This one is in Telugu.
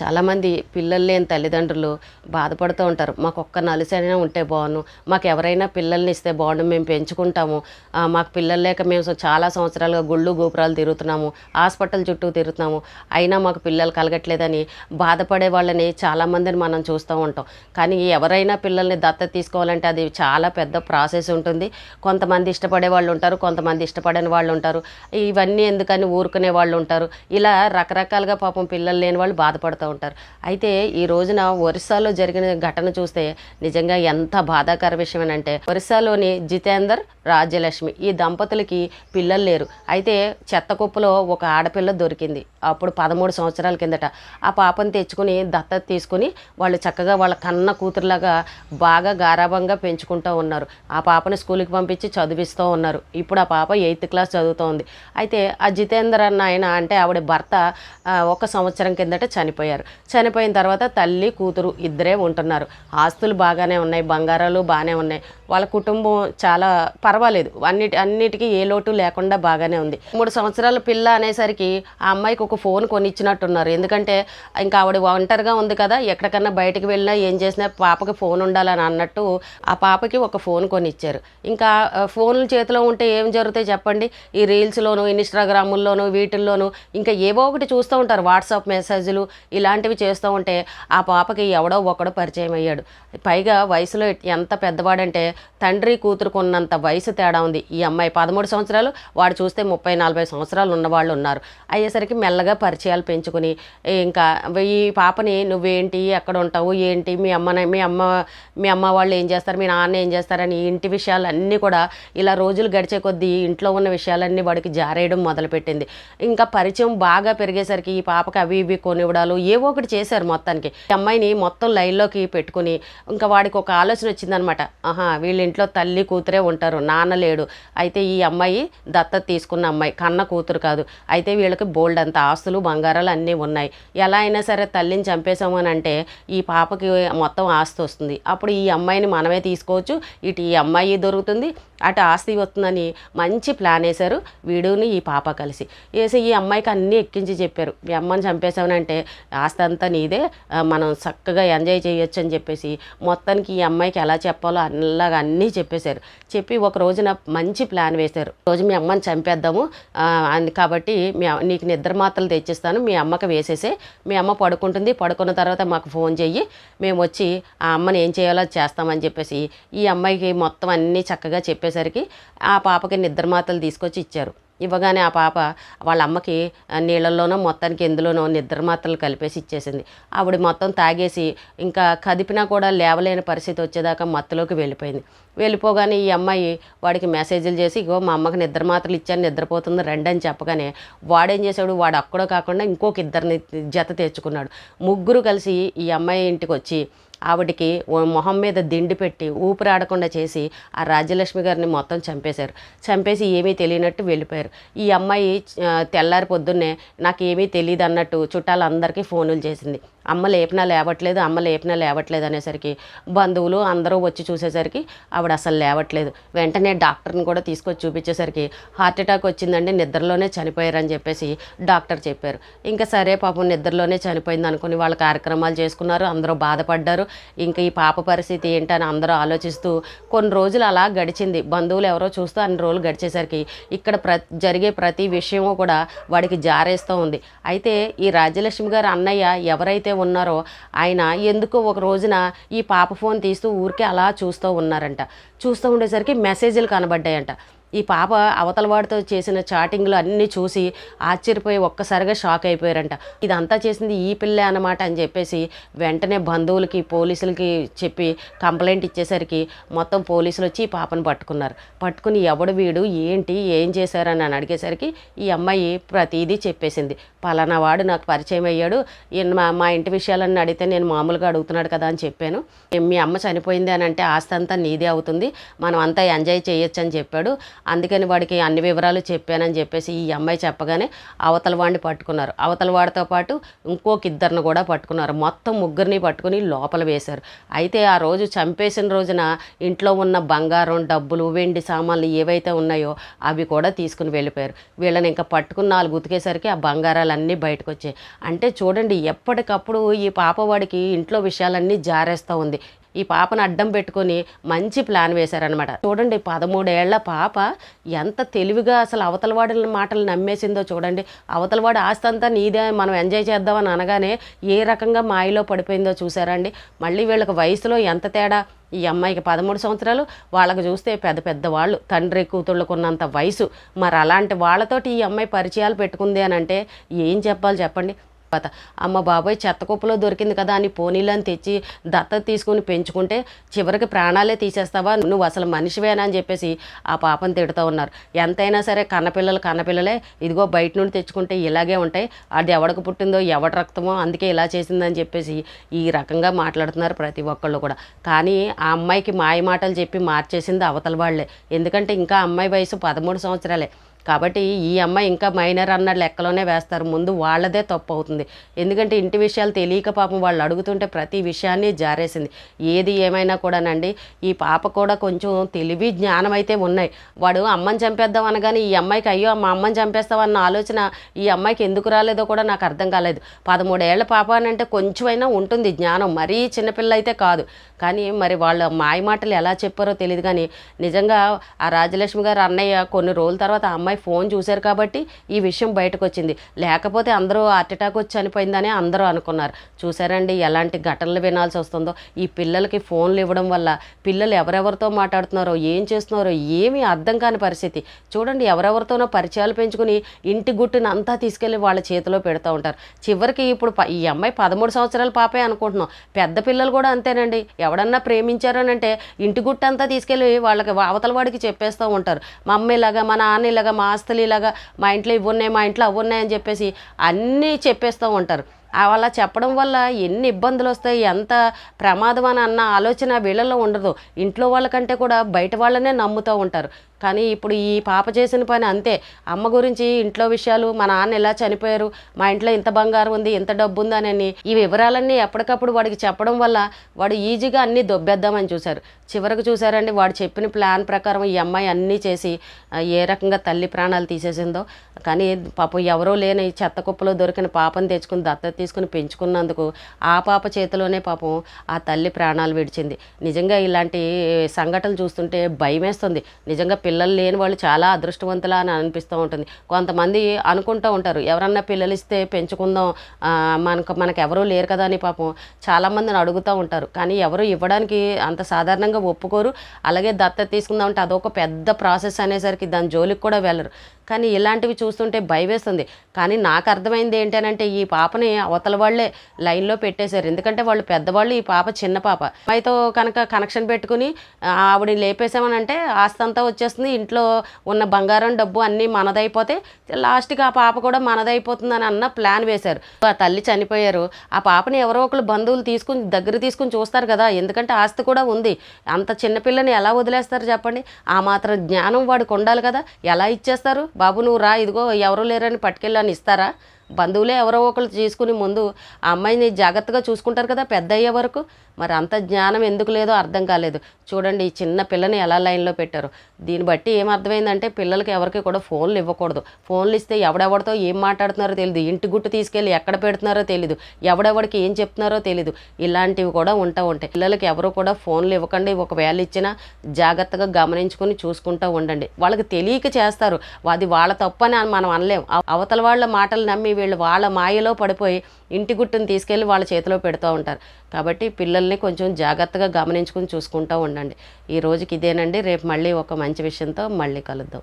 చాలామంది పిల్లలు లేని తల్లిదండ్రులు బాధపడుతూ ఉంటారు. మాకు ఒక్క నలుసైనా ఉంటే బాగుండు. మాకు ఎవరైనా పిల్లల్ని ఇస్తే బాగుండు మేము పెంచుకుంటాము. మాకు పిల్లలు లేక మేము చాలా సంవత్సరాలుగా గుళ్ళు గోపురాలు తిరుగుతున్నాము. హాస్పిటల్ చుట్టూ తిరుగుతున్నాము. అయినా మాకు పిల్లలు కలగట్లేదని బాధపడే వాళ్ళని చాలామందిని మనం చూస్తూ ఉంటాం. కానీ ఎవరైనా పిల్లల్ని దత్త తీసుకోవాలంటే అది చాలా పెద్ద ప్రాసెస్ ఉంటుంది. కొంతమంది ఇష్టపడే వాళ్ళు ఉంటారు కొంతమంది ఇష్టపడని వాళ్ళు ఉంటారు. ఇవన్నీ ఎందుకని ఊరుకునే వాళ్ళు ఉంటారు. ఇలా రకరకాలుగా పాపం పిల్లలు లేని వాళ్ళు మాట్లాడుతూ ఉంటారు. అయితే ఈ రోజున ఒరిస్సాలో జరిగిన ఘటన చూస్తే నిజంగా ఎంత బాధాకర విషయం అంటే ఒరిస్సాలోని జితేందర్ రాజ్యలక్ష్మి ఈ దంపతులకి పిల్లలు లేరు. అయితే చెత్త కుప్పలో ఒక ఆడపిల్ల దొరికింది. అప్పుడు పదమూడు సంవత్సరాల కిందట ఆ పాపను తెచ్చుకుని దత్తత తీసుకుని వాళ్ళు చక్కగా వాళ్ళ కన్న కూతురులాగా బాగా గారాభంగా పెంచుకుంటూ ఉన్నారు. ఆ పాపని స్కూల్కి పంపించి చదివిస్తూ ఉన్నారు. ఇప్పుడు ఆ పాప ఎయిత్ క్లాస్ చదువుతోంది. అయితే ఆ జితేందర్ అన్న ఆయన అంటే ఆవిడ భర్త ఒక సంవత్సరం కిందట చనిపోయారు. చనిపోయిన తర్వాత తల్లి కూతురు ఇద్దరే ఉంటున్నారు. ఆస్తులు బాగానే ఉన్నాయి బంగారాలు బాగానే ఉన్నాయి. వాళ్ళ కుటుంబం చాలా పర్వాలేదు. అన్నిటి అన్నిటికీ ఏ లోటు లేకుండా బాగానే ఉంది. మూడు సంవత్సరాల పిల్ల అనేసరికి ఆ అమ్మాయికి ఒక ఫోన్ కొనిచ్చినట్టున్నారు. ఎందుకంటే ఇంకా ఆవిడ ఒంటరిగా ఉంది కదా ఎక్కడికన్నా బయటకు వెళ్ళినా ఏం చేసినా పాపకి ఫోన్ ఉండాలని అన్నట్టు ఆ పాపకి ఒక ఫోన్ కొనిచ్చారు. ఇంకా ఫోన్లు చేతిలో ఉంటే ఏం జరుగుతాయి చెప్పండి? ఈ రీల్స్లోను ఇన్స్టాగ్రాముల్లోను వీటిల్లోనూ ఇంకా ఏవో ఒకటి చూస్తూ ఉంటారు. వాట్సాప్ మెసేజ్లు ఇలాంటివి చేస్తూ ఉంటే ఆ పాపకి ఎవడో ఒకడు పరిచయం అయ్యాడు. పైగా వయసులో ఎంత పెద్దవాడంటే తండ్రి కూతురుకు ఉన్నంత వయసు తేడా ఉంది. ఈ అమ్మాయి పదమూడు సంవత్సరాలు వాడు చూస్తే ముప్పై నలభై సంవత్సరాలు ఉన్నవాళ్ళు ఉన్నారు. అయ్యేసరికి మెల్లగా పరిచయాలు పెంచుకుని ఇంకా ఈ పాపని నువ్వేంటి ఎక్కడ ఉంటావు ఏంటి మీ అమ్మ మీ అమ్మ మీ అమ్మ వాళ్ళు ఏం చేస్తారు మీ నాన్న ఏం చేస్తారని ఇంటి విషయాలు అన్నీ కూడా ఇలా రోజులు గడిచే కొద్దీ ఇంట్లో ఉన్న విషయాలన్నీ వాడికి జారేయడం మొదలుపెట్టింది. ఇంకా పరిచయం బాగా పెరిగేసరికి ఈ పాపకి అవి ఇవి కొనివ్వడాలు ఏవో ఒకటి చేశారు మొత్తానికి. ఈ అమ్మాయిని మొత్తం లైన్లోకి పెట్టుకుని ఇంకా వాడికి ఒక ఆలోచన వచ్చిందనమాట. ఆహా వీళ్ళ ఇంట్లో తల్లి కూతురే ఉంటారు నాన్న లేడు. అయితే ఈ అమ్మాయి దత్త తీసుకున్న అమ్మాయి కన్న కూతురు కాదు. అయితే వీళ్ళకి బోల్డ్ అంత ఆస్తులు బంగారాలు అన్నీ ఉన్నాయి. ఎలా అయినా సరే తల్లిని చంపేశాము అని అంటే ఈ పాపకి మొత్తం ఆస్తి వస్తుంది. అప్పుడు ఈ అమ్మాయిని మనమే తీసుకోవచ్చు. ఇటు ఈ అమ్మాయి దొరుకుతుంది అటు ఆస్తి వస్తుందని మంచి ప్లాన్ వేశారు. వీడుని ఈ పాప కలిసి. వేసి ఈ అమ్మాయికి అన్నీ ఎక్కించి చెప్పారు. మీ అమ్మని చంపేశామనంటే ఆస్తి అంతా నీదే. మనం చక్కగా ఎంజాయ్ చేయొచ్చు అని చెప్పేసి మొత్తానికి ఈ అమ్మాయికి ఎలా చెప్పాలో అలాగా అన్నీ చెప్పేశారు. చెప్పి ఒక రోజున మంచి ప్లాన్ వేశారు. రోజు మీ అమ్మని చంపేద్దాము. కాబట్టి మీ నీకు నిద్ర మాత్రలు తెచ్చిస్తాను. మీ అమ్మకి వేసేసే. మీ అమ్మ పడుకుంటుంది. పడుకున్న తర్వాత మాకు ఫోన్ చెయ్యి. మేము వచ్చి ఆ అమ్మని ఏం చేయాలో చేస్తామని చెప్పేసి ఈ అమ్మాయికి మొత్తం అన్నీ చక్కగా చెప్పేసి వచ్చేసరికి ఆ పాపకి నిద్రమాతలు తీసుకొచ్చి ఇచ్చారు. ఇవ్వగానే ఆ పాప వాళ్ళ అమ్మకి నీళ్ళల్లోనో మొత్తానికి ఎందులోనో నిద్ర మాత్రలు కలిపేసి ఇచ్చేసింది. ఆవిడ మొత్తం తాగేసి ఇంకా కదిపినా కూడా లేవలేని పరిస్థితి వచ్చేదాకా మత్తులోకి వెళ్ళిపోయింది. వెళ్ళిపోగానే ఈ అమ్మాయి వాడికి మెసేజ్లు చేసి ఇగో మా అమ్మకి నిద్ర మాత్రలు ఇచ్చాను నిద్రపోతుంది రండి అని చెప్పగానే వాడేం చేశాడు? వాడు అక్కడో కాకుండా ఇంకొక ఇద్దరిని జత తెచ్చుకున్నాడు. ముగ్గురు కలిసి ఈ అమ్మాయి ఇంటికి వచ్చి ఆవిడకి మొహం మీద దిండి పెట్టి ఊపిరాడకుండా చేసి ఆ రాజ్యలక్ష్మి గారిని మొత్తం చంపేశారు. చంపేసి ఏమీ తెలియనట్టు వెళ్ళిపోయారు. ఈ అమ్మాయి తెల్లారి పొద్దున్నే నాకు ఏమీ తెలియదు అన్నట్టు చుట్టాలందరికీ ఫోనులు చేసింది. అమ్మ లేపినా లేవట్లేదు అమ్మ లేపినా లేవట్లేదు అనేసరికి బంధువులు అందరూ వచ్చి చూసేసరికి ఆవిడ అసలు లేవట్లేదు. వెంటనే డాక్టర్ని కూడా తీసుకొచ్చి చూపించేసరికి హార్ట్ అటాక్ వచ్చిందండి నిద్రలోనే చనిపోయారని చెప్పేసి డాక్టర్ చెప్పారు. ఇంకా సరే పాపం నిద్రలోనే చనిపోయింది అనుకుని వాళ్ళ కార్యక్రమాలు చేసుకున్నారు అందరూ బాధపడ్డారు. ఇంకా ఈ పాప పరిస్థితి ఏంటని అందరూ ఆలోచిస్తూ కొన్ని రోజులు అలా గడిచింది. బంధువులు ఎవరో చూస్తూ అన్ని రోజులు గడిచేసరికి ఇక్కడ ప్ర జరిగే ప్రతి విషయము కూడా వాడికి జారేస్తూ ఉంది. అయితే ఈ రాజ్యలక్ష్మి గారు అన్నయ్య ఎవరైతే ఉన్నారో ఆయన ఎందుకో ఒక రోజున ఈ పాప ఫోన్ తీస్తూ ఊరికే అలా చూస్తూ ఉన్నారంట. చూస్తూ ఉండేసరికి మెసేజ్లు కనబడ్డాయంట. ఈ పాప అవతలవాడితో చేసిన చాటింగ్లు అన్నీ చూసి ఆశ్చర్యపోయి ఒక్కసారిగా షాక్ అయిపోయారంట. ఇదంతా చేసింది ఈ పిల్లే అనమాట అని చెప్పేసి వెంటనే బంధువులకి పోలీసులకి చెప్పి కంప్లైంట్ ఇచ్చేసరికి మొత్తం పోలీసులు వచ్చి ఈ పాపను పట్టుకున్నారు. పట్టుకుని ఎవడు వీడు ఏంటి ఏం చేశారని అని అడిగేసరికి ఈ అమ్మాయి ప్రతిదీ చెప్పేసింది. పలానా వాడు నాకు పరిచయం అయ్యాడు. ఈయన మా మా ఇంటి విషయాలన్నీ అడిగితే నేను మామూలుగా అడుగుతున్నాడు కదా అని చెప్పాను. మీ అమ్మ చనిపోయింది అని అంటే ఆస్తి అంతా నీదే అవుతుంది. మనం అంతా ఎంజాయ్ చేయొచ్చు అని చెప్పాడు. అందుకని వాడికి అన్ని వివరాలు చెప్పానని చెప్పేసి ఈ అమ్మాయి చెప్పగానే అవతల వాడిని పట్టుకున్నారు. అవతల వాడితో పాటు ఇంకొక ఇద్దరిని కూడా పట్టుకున్నారు. మొత్తం ముగ్గురిని పట్టుకుని లోపల వేశారు. అయితే ఆ రోజు చంపేసిన రోజున ఇంట్లో ఉన్న బంగారం డబ్బులు వెండి సామాన్లు ఏవైతే ఉన్నాయో అవి కూడా తీసుకుని వెళ్ళిపోయారు. వీళ్ళని ఇంకా పట్టుకున్న నాలుగు ఉతికేసరికి ఆ బంగారాలన్నీ బయటకు వచ్చాయి అంటే చూడండి ఎప్పటికప్పుడు ఈ పాపవాడికి ఇంట్లో విషయాలన్నీ జారేస్తూ ఉంది. ఈ పాపను అడ్డం పెట్టుకొని మంచి ప్లాన్ వేశారనమాట చూడండి పదమూడేళ్ళ పాప ఎంత తెలివిగా అసలు అవతలవాడి మాటలు నమ్మేసిందో చూడండి. అవతలవాడి ఆస్తి అంతా నీదే మనం ఎంజాయ్ చేద్దామని అనగానే ఏ రకంగా మాయలో పడిపోయిందో చూసారండి మళ్ళీ వీళ్ళకి వయసులో ఎంత తేడా? ఈ అమ్మాయికి పదమూడు సంవత్సరాలు వాళ్ళకి చూస్తే పెద్ద పెద్ద వాళ్ళు తండ్రి కూతుళ్ళకున్నంత వయసు. మరి అలాంటి వాళ్ళతోటి ఈ అమ్మాయి పరిచయాలు పెట్టుకుంది అని అంటే ఏం చెప్పాలి చెప్పండి? తర్వాత అమ్మ బాబాయ్ చెత్త కుప్పలో దొరికింది కదా అని పోనీలను తెచ్చి దత్త తీసుకుని పెంచుకుంటే చివరికి ప్రాణాలే తీసేస్తావా? నువ్వు అసలు మనిషివేనా? అని చెప్పేసి ఆ పాపను తిడుతూ ఉన్నారు. ఎంతైనా సరే కన్నపిల్లలు కన్నపిల్లలే. ఇదిగో బయట నుండి తెచ్చుకుంటే ఇలాగే ఉంటాయి. అది ఎవడికి పుట్టిందో ఎవడి రక్తమో అందుకే ఇలా చేసిందని చెప్పేసి ఈ రకంగా మాట్లాడుతున్నారు ప్రతి ఒక్కళ్ళు కూడా. కానీ ఆ అమ్మాయికి మాయ మాటలు చెప్పి మార్చేసింది అవతల వాళ్ళే. ఎందుకంటే ఇంకా అమ్మాయి వయసు పదమూడు సంవత్సరాలే. కాబట్టి ఈ అమ్మాయి ఇంకా మైనర్ అన్న లెక్కలోనే వేస్తారు. ముందు వాళ్ళదే తప్పు అవుతుంది ఎందుకంటే ఇంటి విషయాలు తెలియక పాపం వాళ్ళు అడుగుతుంటే ప్రతి విషయాన్ని జారేసింది. ఏది ఏమైనా కూడానండి ఈ పాప కూడా కొంచెం తెలివి జ్ఞానం అయితే ఉన్నాయి. వాడు అమ్మని చంపేద్దాం అనగానే ఈ అమ్మాయికి అయ్యో మా అమ్మని చంపేస్తావన్న ఆలోచన ఈ అమ్మాయికి ఎందుకు రాలేదో కూడా నాకు అర్థం కాలేదు. పదమూడేళ్ళ పాప అని అంటే కొంచెమైనా ఉంటుంది జ్ఞానం. మరీ చిన్నపిల్ల అయితే కాదు. కానీ మరి వాళ్ళ మాయ మాటలు ఎలా చెప్పారో తెలియదు కానీ నిజంగా ఆ రాజలక్ష్మి గారు అన్నయ్య కొన్ని రోజుల తర్వాత ఆ అమ్మాయి ఫోన్ చూశారు కాబట్టి ఈ విషయం బయటకు వచ్చింది లేకపోతే అందరూ హార్ట్ అటాక్ వచ్చి చనిపోయిందని అందరూ అనుకున్నారు. చూసారండి ఎలాంటి ఘటనలు వినాల్సి వస్తుందో. ఈ పిల్లలకి ఫోన్లు ఇవ్వడం వల్ల పిల్లలు ఎవరెవరితో మాట్లాడుతున్నారో ఏం చేస్తున్నారో ఏమీ అర్థం కాని పరిస్థితి. చూడండి ఎవరెవరితోనో పరిచయాలు పెంచుకుని ఇంటి గుట్టును అంతా తీసుకెళ్ళి వాళ్ళ చేతిలో పెడతా ఉంటారు. చివరికి ఇప్పుడు ఈ అమ్మాయి పదమూడు సంవత్సరాల పాపే అనుకుంటున్నాం. పెద్ద పిల్లలు కూడా అంతేనండి. ఎవడన్నా ప్రేమించారనంటే ఇంటి గుట్టు అంతా తీసుకెళ్ళి వాళ్ళకి అవతల వాడికి చెప్పేస్తూ ఉంటారు. మా అమ్మ ఇలాగా మా నాన్న ఇలాగా మా ఆస్తులు ఇలాగా మా ఇంట్లో ఇవి ఉన్నాయి మా ఇంట్లో అవి ఉన్నాయి అని చెప్పేసి అన్నీ చెప్పేస్తూ ఉంటారు. అలా చెప్పడం వల్ల ఎన్ని ఇబ్బందులు వస్తాయి ఎంత ప్రమాదం అని అన్న ఆలోచన వీళ్ళలో ఉండదు. ఇంట్లో వాళ్ళకంటే కూడా బయట వాళ్ళనే నమ్ముతూ ఉంటారు. కానీ ఇప్పుడు ఈ పాప చేసిన పని అంతే. అమ్మ గురించి ఇంట్లో విషయాలు మా నాన్న ఎలా చనిపోయారు మా ఇంట్లో ఇంత బంగారం ఉంది ఇంత డబ్బు ఉందనని ఈ వివరాలన్నీ ఎప్పటికప్పుడు వాడికి చెప్పడం వల్ల వాడు ఈజీగా అన్నీ దొబ్బేద్దామని చూశారు. చివరకు చూశారండి వాడు చెప్పిన ప్లాన్ ప్రకారం ఈ అమ్మాయి అన్నీ చేసి ఏ రకంగా తల్లి ప్రాణాలు తీసేసిందో. కానీ పాపం ఎవరో లేని చెత్త కుప్పలో దొరికిన పాపను తెచ్చుకుని దత్త తీసుకుని పెంచుకున్నందుకు ఆ పాప చేతిలోనే పాపం ఆ తల్లి ప్రాణాలు విడిచింది. నిజంగా ఇలాంటి సంఘటనలు చూస్తుంటే భయమేస్తుంది. నిజంగా పిల్లలు లేని వాళ్ళు చాలా అదృష్టవంతులా అని అనిపిస్తూ ఉంటుంది. కొంతమంది అనుకుంటూ ఉంటారు ఎవరన్నా పిల్లలు ఇస్తే పెంచుకుందాం మనకు మనకు ఎవరూ లేరు కదా అని పాపం చాలామందిని అడుగుతూ ఉంటారు. కానీ ఎవరు ఇవ్వడానికి అంత సాధారణంగా ఒప్పుకోరు. అలాగే దత్త తీసుకుందాం అంటే అదొక పెద్ద ప్రాసెస్ అనేసరికి దాని జోలికి కూడా వెళ్ళరు. కానీ ఇలాంటివి చూస్తుంటే భయమేస్తుంది. కానీ నాకు అర్థమైంది ఏంటనంటే ఈ పాపని అవతల వాళ్ళే లైన్లో పెట్టేశారు. ఎందుకంటే వాళ్ళు పెద్దవాళ్ళు ఈ పాప చిన్న పాప. అమ్మాయితో కనుక కనెక్షన్ పెట్టుకుని ఆవిడని లేపేసామని అంటే ఆస్తి అంతా వచ్చేస్తుంది. ఇంట్లో ఉన్న బంగారం డబ్బు అన్నీ మనదైపోతే లాస్ట్కి ఆ పాప కూడా మనదైపోతుందని అన్న ప్లాన్ వేశారు. ఆ తల్లి చనిపోయారు. ఆ పాపని ఎవరో ఒకరు బంధువులు తీసుకుని దగ్గర తీసుకుని చూస్తారు కదా. ఎందుకంటే ఆస్తి కూడా ఉంది. అంత చిన్నపిల్లని ఎలా వదిలేస్తారు చెప్పండి? ఆ మాత్రం జ్ఞానం వాడికి ఉండాలి కదా. ఎలా ఇచ్చేస్తారు? బాబు నువ్వు రా ఇదిగో ఎవరు లేరని పట్టుకెళ్ళని ఇస్తారా? బంధువులే ఎవరో ఒకరు తీసుకుని ముందు ఆ అమ్మాయిని జాగ్రత్తగా చూసుకుంటారు కదా పెద్ద అయ్యే వరకు. మరి అంత జ్ఞానం ఎందుకు లేదో అర్థం కాలేదు. చూడండి ఈ చిన్న పిల్లని ఎలా లైన్లో పెట్టారు. దీన్ని బట్టి ఏం అర్థమైందంటే పిల్లలకి ఎవరికి కూడా ఫోన్లు ఇవ్వకూడదు. ఫోన్లు ఇస్తే ఎవడెవడితో ఏం మాట్లాడుతున్నారో తెలియదు ఇంటి గుట్టు తీసుకెళ్ళి ఎక్కడ పెడుతున్నారో తెలియదు ఎవడెవడికి ఏం చెప్తున్నారో తెలియదు ఇలాంటివి కూడా ఉంటా ఉంటాయి. పిల్లలకి ఎవరు కూడా ఫోన్లు ఇవ్వకండి. ఒకవేళ ఇచ్చినా జాగ్రత్తగా గమనించుకుని చూసుకుంటూ ఉండండి. వాళ్ళకి తెలియక చేస్తారు. అది వాళ్ళ తప్పు అని మనం అనలేం. అవతల వాళ్ళ మాటలు నమ్మి వీళ్ళు వాళ్ళ మాయలో పడిపోయి ఇంటి గుట్టును తీసుకెళ్ళి వాళ్ళ చేతిలో పెడుతూ ఉంటారు. కాబట్టి పిల్లల్ని కొంచెం జాగ్రత్తగా గమనించుకుని చూసుకుంటూ ఉండండి. ఈ రోజుకి ఇదేనండి. రేపు మళ్ళీ ఒక మంచి విషయంతో మళ్ళీ కలుద్దాం.